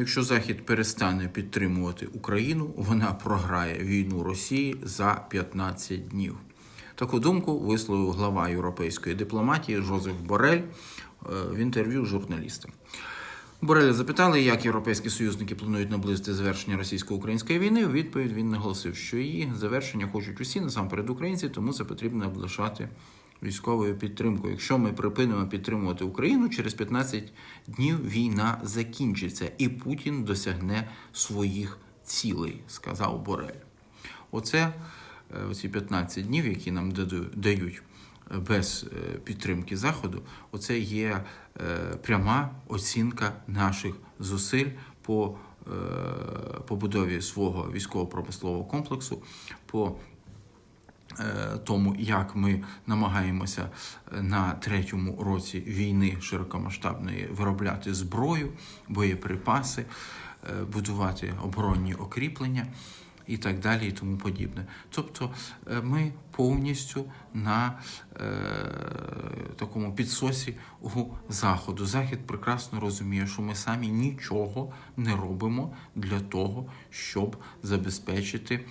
Якщо Захід перестане підтримувати Україну, вона програє війну Росії за 15 днів. Таку думку висловив глава європейської дипломатії Жозеф Борель е, в інтерв'ю журналістам. Бореля запитали, як європейські союзники планують наблизити завершення російсько-української війни. У відповідь він наголосив, що її завершення хочуть усі насамперед українці, тому це потрібно облишати військовою підтримкою. Якщо ми припинимо підтримувати Україну, через 15 днів війна закінчиться, і Путін досягне своїх цілей, сказав Борель. Оце е, оці 15 днів, які нам дають без е, підтримки Заходу, оце є е, пряма оцінка наших зусиль по е, побудові свого військово-промислового комплексу, по тому, як ми намагаємося на третьому році війни широкомасштабної виробляти зброю, боєприпаси, будувати оборонні окріплення і так далі, і тому подібне. Тобто е, ми повністю на е, такому підсосі у заходу. Захід прекрасно розуміє, що ми самі нічого не робимо для того, щоб забезпечити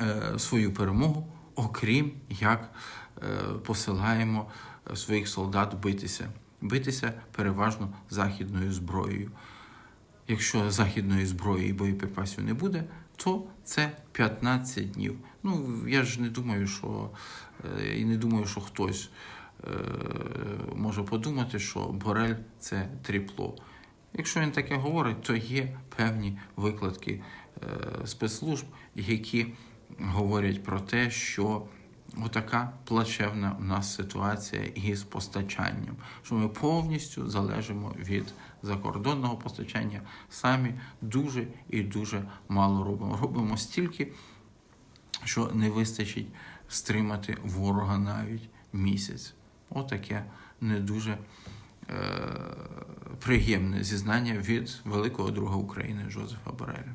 е, свою перемогу, окрім як е, посилаємо своїх солдат битися, битися переважно західною зброєю. Якщо західної зброї і боєприпасів не буде, то це 15 днів. Ну я ж не думаю, що е, і не думаю, що хтось е, може подумати, що Борель це тріпло. Якщо він таке говорить, то є певні викладки е, спецслужб, які говорять про те, що отака плачевна у нас ситуація із постачанням, що ми повністю залежимо від закордонного постачання, самі дуже і дуже мало робимо. Робимо стільки, що не вистачить стримати ворога навіть місяць. Отаке не дуже е, приємне зізнання від великого друга України Жозефа Бореля.